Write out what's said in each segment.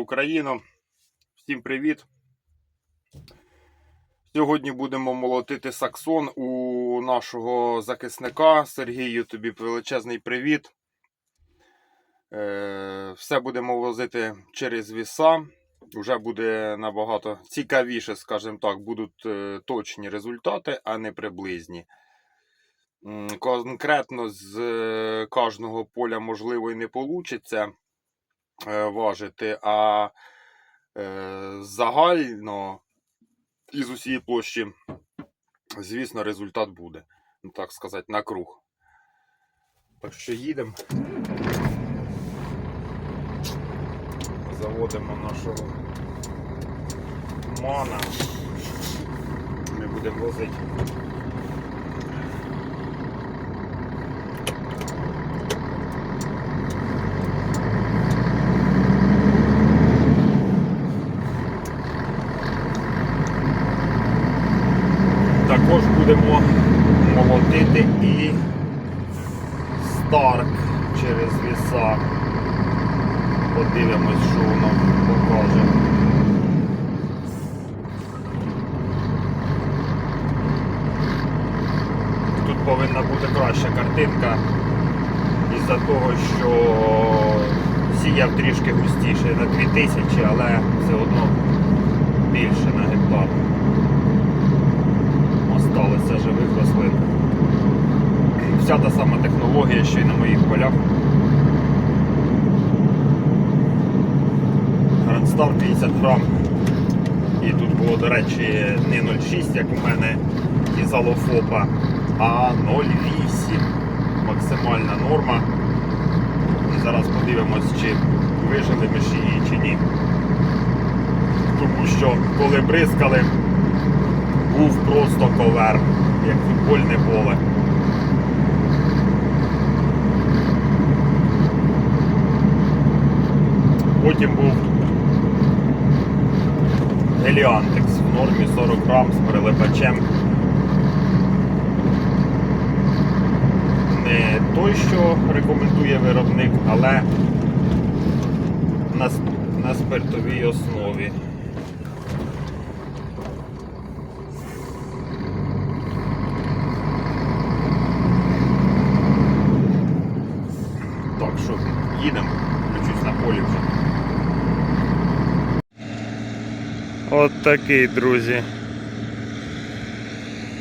Україно. Всім привіт. Сьогодні будемо молотити саксон у нашого захисника Сергію. Тобі величезний привіт. Е, Все будемо возити через віса. Уже буде набагато цікавіше, скажімо так, будуть е, точні результати, а не приблизні. Конкретно з е, кожного поля можливо і не вийде важити, а е, загально із усієї площі, звісно, результат буде. Ну, так сказати, на круг. Так що їдемо. Заводимо нашого мана. Ми будемо возити. Також будемо молотити і Старк через віса. Подивимось, що воно покаже. Тут повинна бути краща картинка із-за того, що сіяв трішки густіше на 2000, але все одно більше на гектар осталося живих рослин. Вся та сама технологія, що й на моїх полях. Грандстар 50 грам. І тут було, до речі, не 0,6, як у мене із алофопа, а 0,8 максимальна норма. І зараз подивимось, чи вижили ми ще її чи ні. Тому що коли бризкали, був просто ковер, як футбольне поле. Потім був Еліантекс в нормі 40 грам з перелипачем. Не той, що рекомендує виробник, але на, на спиртовій основі. Так що їдемо, включусь на полі вже. От такий, друзі.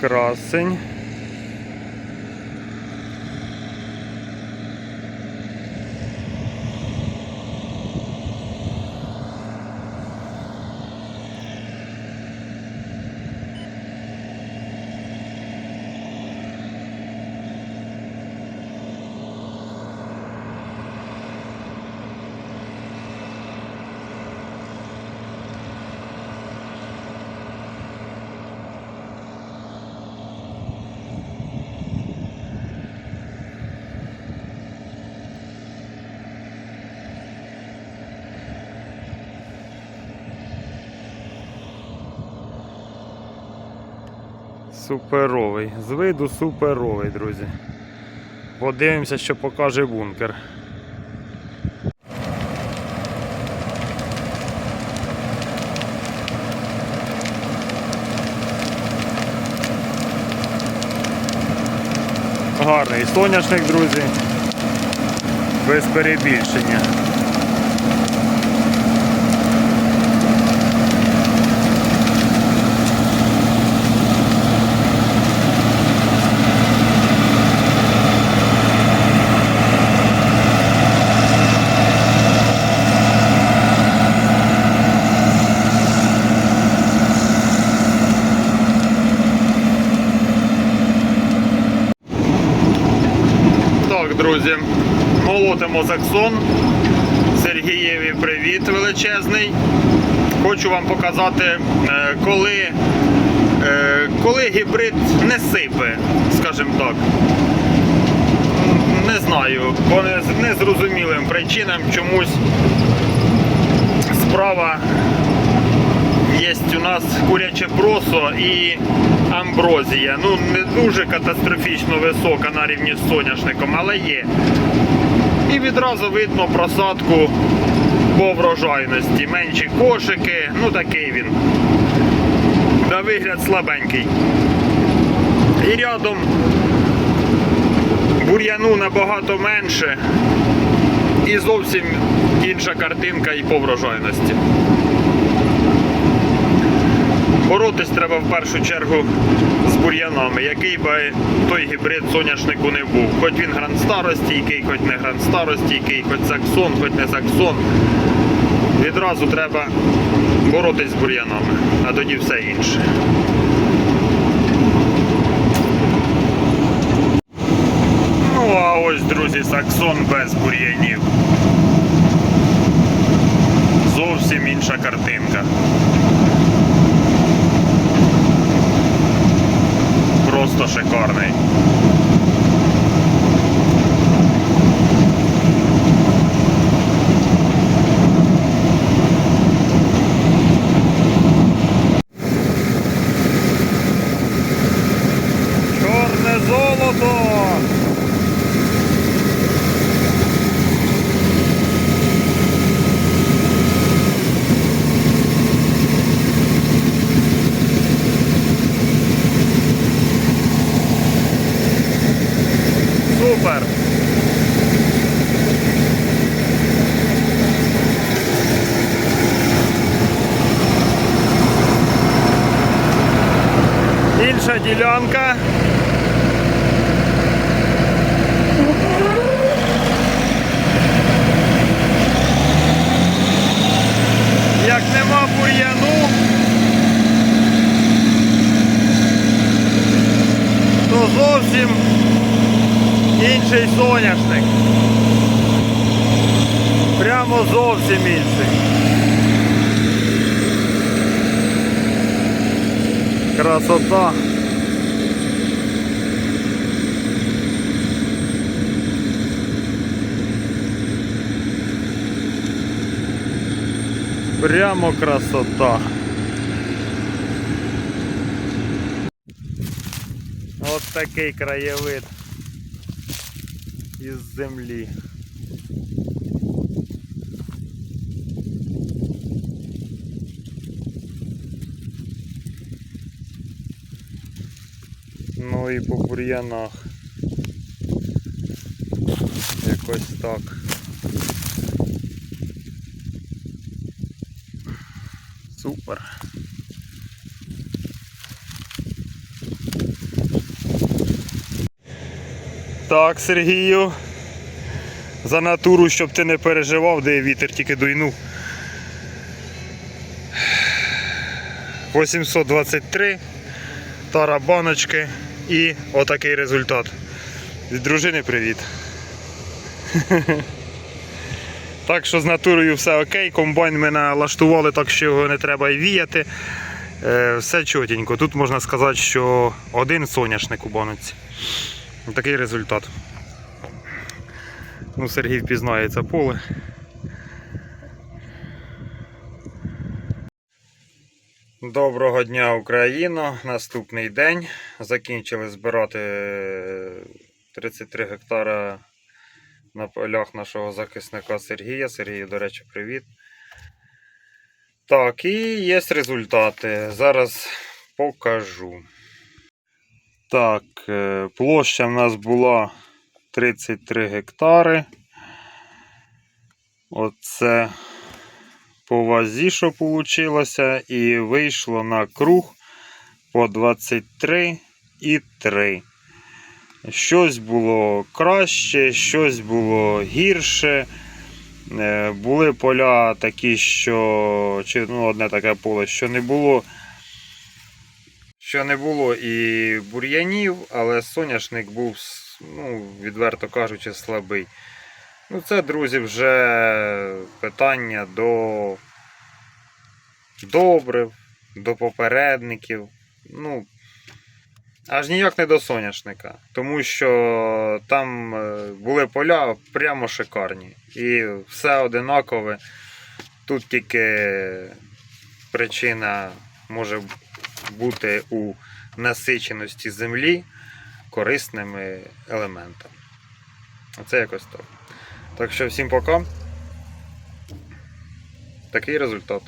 Красень. Суперовий. З виду суперовий, друзі. Подивимося, що покаже бункер. Гарний соняшник, друзі. Без перебільшення. Так, друзі, молотимо заксон. Сергієві привіт величезний. Хочу вам показати, е, коли, е, коли гібрид не сипе, скажімо так. Не знаю, по нез- незрозумілим причинам чомусь справа є у нас куряче просо і амброзія. Ну, не дуже катастрофічно висока на рівні з соняшником, але є. І відразу видно просадку по врожайності. Менші кошики, ну такий він. На вигляд слабенький. І рядом бур'яну набагато менше. І зовсім інша картинка і по врожайності. Боротись треба в першу чергу з бур'янами, який би той гібрид соняшнику не був. Хоч він гранд-старостійкий, хоч не гранд-старостійкий, хоч саксон, хоч не саксон. Відразу треба боротись з бур'янами, а тоді все інше. Ну а ось, друзі, саксон без бур'янів. Зовсім інша картинка. Просто шикарний. Чорне золото! Супер! Інша ділянка. Як нема бур'яну, то зовсім інший соняшник. Прямо зовсім інший. Красота. Прямо красота. От такий краєвид із землі. Ну і по бур'янах. Якось так. Супер. Так, Сергію. За натуру, щоб ти не переживав, де вітер тільки дуйнув. 823 тара баночки і отакий результат. Від дружини привіт. Так що з натурою все окей, комбайн ми налаштували, так що його не треба і віяти. Е, Все чотенько. Тут можна сказати, що один соняшник у баноці. Такий результат. Ну, Сергій впізнає це поле. Доброго дня, Україно! Наступний день. Закінчили збирати 33 гектара на полях нашого захисника Сергія. Сергію, до речі, привіт. Так, і є результати. Зараз покажу. Так, е, площа в нас була 33 гектари. Оце по вазі, що вийшло, і вийшло на круг по 23 і 3. Щось було краще, щось було гірше. Е, Були поля такі, що чи ну, одне таке поле, що не було. Що не було і бур'янів, але соняшник був, ну, відверто кажучи, слабий. Ну, це, друзі, вже питання до добрив, до попередників. Ну, аж ніяк не до соняшника. Тому що там е, були поля прямо шикарні. І все одинакове. Тут тільки причина може бути у насиченості землі корисними елементами. Оце якось так. Так що всім пока. Такий результат.